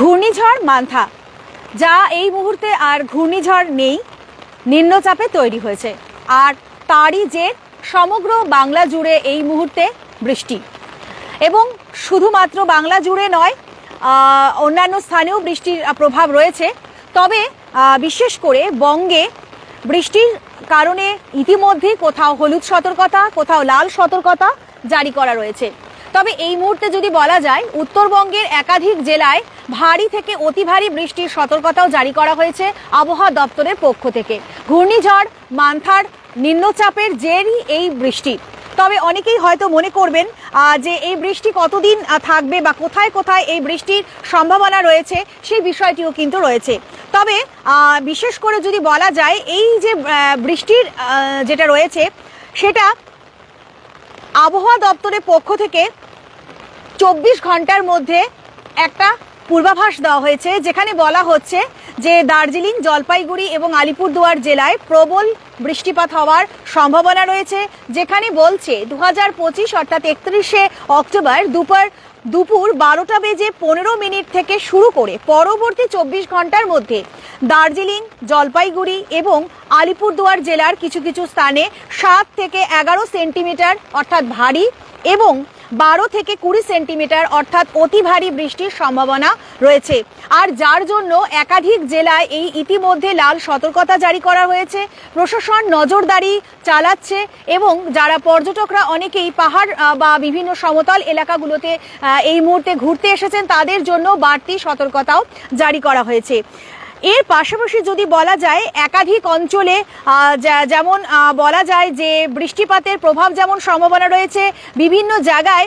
ঘূর্ণিঝড় মান্থা, যা এই মুহূর্তে আর ঘূর্ণিঝড় নেই, নিম্নচাপে তৈরি হয়েছে। আর তারই যে সমগ্র বাংলা জুড়ে এই মুহূর্তে বৃষ্টি। এবং শুধুমাত্র বাংলা জুড়ে নয় অন্যান্য স্থানেও বৃষ্টির প্রভাব রয়েছে। তবে বিশেষ করে বঙ্গে বৃষ্টির কারণে ইতিমধ্যে কোথাও হলুদ সতর্কতা, কোথাও লাল সতর্কতা জারি করা রয়েছে। তবে এই মুহূর্তে যদি বলা যায়, উত্তরবঙ্গের একাধিক জেলায় ভারী থেকে অতি ভারী বৃষ্টির সতর্কতাও জারি করা হয়েছে আবহাওয়া দপ্তরের পক্ষ থেকে। ঘূর্ণিঝড়, মান্থার, নিম্নচাপের জেরই এই বৃষ্টি। তবে অনেকেই হয়তো মনে করবেন যে এই বৃষ্টি কতদিন থাকবে বা কোথায় কোথায় এই বৃষ্টির সম্ভাবনা রয়েছে, সেই বিষয়টিও কিন্তু রয়েছে। তবে বিশেষ করে যদি বলা যায়, এই যে বৃষ্টির যেটা রয়েছে, সেটা আবহাওয়া দপ্তরের পক্ষ থেকে চব্বিশ ঘণ্টার মধ্যে একটা পূর্বাভাস দেওয়া হয়েছে, যেখানে বলা হচ্ছে যে দার্জিলিং, জলপাইগুড়ি এবং আলিপুরদুয়ার জেলায় প্রবল বৃষ্টিপাত হওয়ার সম্ভাবনা রয়েছে, যেখানে বলছে দু হাজার পঁচিশ অর্থাৎ একত্রিশে অক্টোবর দুপুর দুপুর বারোটা বেজে পনেরো মিনিট থেকে শুরু করে পরবর্তী চব্বিশ ঘণ্টার মধ্যে দার্জিলিং, জলপাইগুড়ি এবং আলিপুরদুয়ার জেলার কিছু কিছু স্থানে সাত থেকে এগারো সেন্টিমিটার অর্থাৎ ভারী এবং বারো থেকে কুড়ি সেন্টিমিটার, অর্থাৎ অতি ভারী বৃষ্টির সম্ভাবনা রয়েছে। আর যার জন্য একাধিক জেলায় এই ইতিমধ্যে লাল সতর্কতা জারি করা হয়েছে। প্রশাসন নজরদারি চালাচ্ছে এবং যারা পর্যটকরা অনেকেই পাহাড় বা বিভিন্ন সমতল এলাকাগুলোতে এই মুহূর্তে ঘুরতে এসেছেন, তাদের জন্য বাড়তি সতর্কতাও জারি করা হয়েছে। এর পাশাপাশি যদি বলা যায়, একাধিক অঞ্চলে যেমন বলা যায় যে বৃষ্টিপাতের প্রভাব যেমন সম্ভাবনা রয়েছে, বিভিন্ন জায়গায়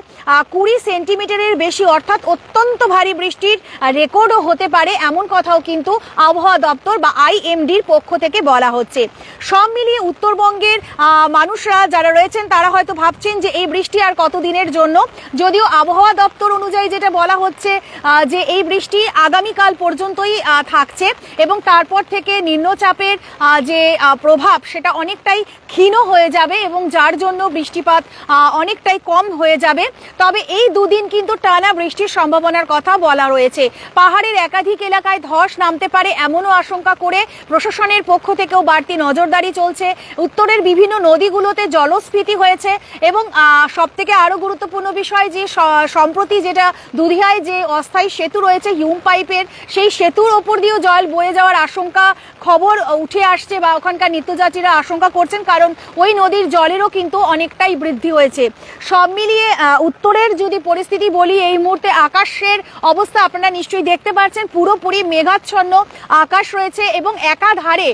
কুড়ি সেন্টিমিটারের বেশি অর্থাৎ অত্যন্ত ভারী বৃষ্টির রেকর্ডও হতে পারে, এমন কথাও কিন্তু আবহাওয়া দপ্তর বা আইএমডির পক্ষ থেকে বলা হচ্ছে। সব মিলিয়ে উত্তরবঙ্গের মানুষরা যারা রয়েছেন, তারা হয়তো ভাবছেন যে এই বৃষ্টি আর কতদিনের জন্য। যদিও আবহাওয়া দপ্তর অনুযায়ী যেটা বলা হচ্ছে যে এই বৃষ্টি আগামীকাল পর্যন্তই থাকছে। এবং তারপর থেকে নিম্নচাপের যে প্রভাব সেটা অনেকটাই ক্ষীণ হয়ে যাবে এবং যার জন্য বৃষ্টিপাত অনেকটাই কম হয়ে যাবে। তবে এই দুদিন কিন্তু টানা বৃষ্টির সম্ভাবনার কথা বলা রয়েছে। পাহাড়ের একাধিক এলাকায় ধস নামতে পারে এমনও আশঙ্কা করে প্রশাসনের পক্ষ থেকেও বাড়তি নজরদারি চলছে। উত্তরের বিভিন্ন নদীগুলোতে জলস্ফীতি হয়েছে এবং সব থেকে আরও গুরুত্বপূর্ণ বিষয় যে সম্প্রতি যেটা দুধিয়ায় যে অস্থায়ী সেতু রয়েছে, হিউম পাইপের, সেই সেতুর ওপর দিয়েও জল বয়ে যাওয়ার আশঙ্কা খবর উঠে আসছে বা ওখানকার নিত্যযাত্রীরা আশঙ্কা করছেন, কারণ ওই নদীর জলেরও কিন্তু অনেকটাই বৃদ্ধি হয়েছে। সব মিলিয়ে উত্তরের যদি পরিস্থিতি বলি, এই মুহূর্তে আকাশের অবস্থা আপনারা নিশ্চয়ই দেখতে পাচ্ছেন। পুরোপুরি মেঘাচ্ছন্ন আকাশ রয়েছে এবং একাধারে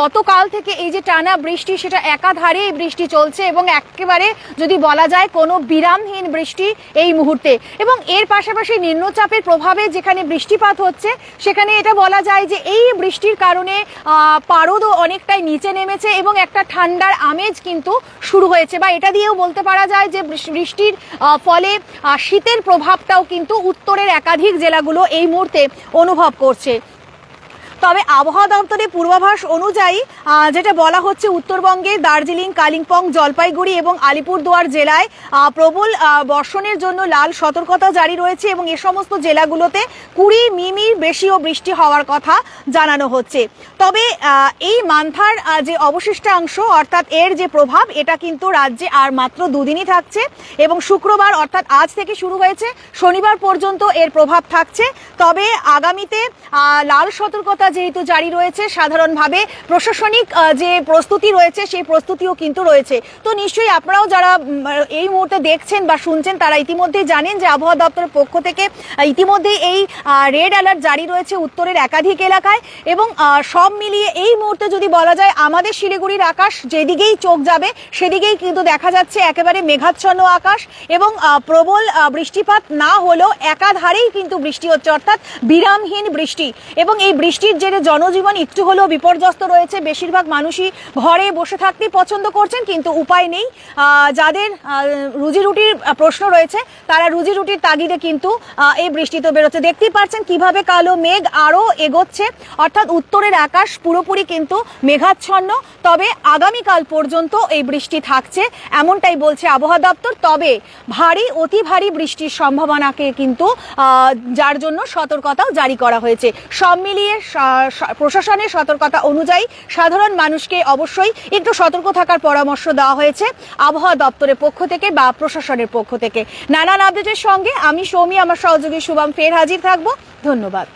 গতকাল থেকে এই যে টানা বৃষ্টি, সেটা একাধারে এই বৃষ্টি চলছে এবং একেবারে যদি বলা যায় কোনো বিরামহীন বৃষ্টি এই মুহূর্তে। এবং এর পাশাপাশি নিম্নচাপের প্রভাবে যেখানে বৃষ্টিপাত হচ্ছে, সেখানে এটা বলা যায় যে এই বৃষ্টির কারণে পারদও অনেকটাই নিচে নেমেছে এবং একটা ঠান্ডার আমেজ কিন্তু শুরু হয়েছে। বা এটা দিয়েও বলতে পারা যায় যে বৃষ্টির ফলে শীতের প্রভাবটাও কিন্তু উত্তরের একাধিক জেলাগুলো এই মুহূর্তে অনুভব করছে। তবে আবহাওয়া দপ্তরের পূর্বাভাস অনুযায়ী যেটা বলা হচ্ছে উত্তরবঙ্গে দার্জিলিং, কালিম্পং, জলপাইগুড়ি এবং আলিপুরদুয়ার জেলায় প্রবল বর্ষণের জন্য লাল সতর্কতা জারি রয়েছে এবং এ সমস্ত জেলাগুলোতে কুড়ি মিমির বেশিও বৃষ্টি হওয়ার কথা জানানো হচ্ছে। তবে এই মান্থার যে অবশিষ্টাংশ, অর্থাৎ এর যে প্রভাব, এটা কিন্তু রাজ্যে আর মাত্র দুদিনই থাকছে এবং শুক্রবার, অর্থাৎ আজ থেকে শুরু হয়েছে, শনিবার পর্যন্ত এর প্রভাব থাকছে। তবে আগামীতে লাল সতর্কতা যেহেতু জারি রয়েছে, সাধারণভাবে প্রশাসনিক যে প্রস্তুতি রয়েছে, সেই প্রস্তুতিও কিন্তু রয়েছে। তো নিশ্চয়ই আপনারাও যারা এই মুহূর্তে দেখছেন বা শুনছেন, তারা ইতিমধ্যেই জানেন যে আবহাওয়া দপ্তরের পক্ষ থেকে ইতিমধ্যেই এই রেড অ্যালার্ট জারি রয়েছে উত্তরের একাধিক এলাকায় এবং সব মিলিয়ে এই মুহূর্তে যদি বলা যায়, আমাদের শিলিগুড়ির আকাশ যেদিকেই চোখ যাবে, সেদিকেই কিন্তু দেখা যাচ্ছে একেবারে মেঘাচ্ছন্ন আকাশ এবং প্রবল বৃষ্টিপাত না হলেও একাধারেই কিন্তু বৃষ্টি হচ্ছে, অর্থাৎ বিরামহীন বৃষ্টি। এবং এই বৃষ্টির জেরে জনজীবন একটু হলেও বিপর্যস্ত রয়েছে। বেশিরভাগ মানুষই ঘরে বসে থাকতেই পছন্দ করছেন কিন্তু উপায় নেই। যাদের আহ, রুজি রুটির প্রশ্ন রয়েছে তারা রুজি রুটির তাগিদে কিন্তু এই বৃষ্টিতে বেরোচ্ছে। দেখতেই পাচ্ছেন কীভাবে কালো মেঘ আরও এগোচ্ছে। অর্থাৎ উত্তরের আকাশ পুরোপুরি কিন্তু মেঘাচ্ছন্ন তবে আগামীকাল পর্যন্ত এই বৃষ্টি থাকছে এমনটাই বলছে আবহাওয়া দপ্তর। তবে ভারী অতি ভারী বৃষ্টির সম্ভাবনাকে কিন্তু যার জন্য সতর্কতাও জারি করা হয়েছে। সব মিলিয়ে প্রশাসনের সতর্কতা অনুযায়ী সাধারণ মানুষকে অবশ্যই একটু সতর্ক থাকার পরামর্শ দেওয়া হয়েছে আবহাওয়া দপ্তরের পক্ষ থেকে বা প্রশাসনের পক্ষ থেকে। নানান আপডেটের সঙ্গে আমি সৌমি, আমার সহযোগী শুভম ফের হাজির থাকব। ধন্যবাদ।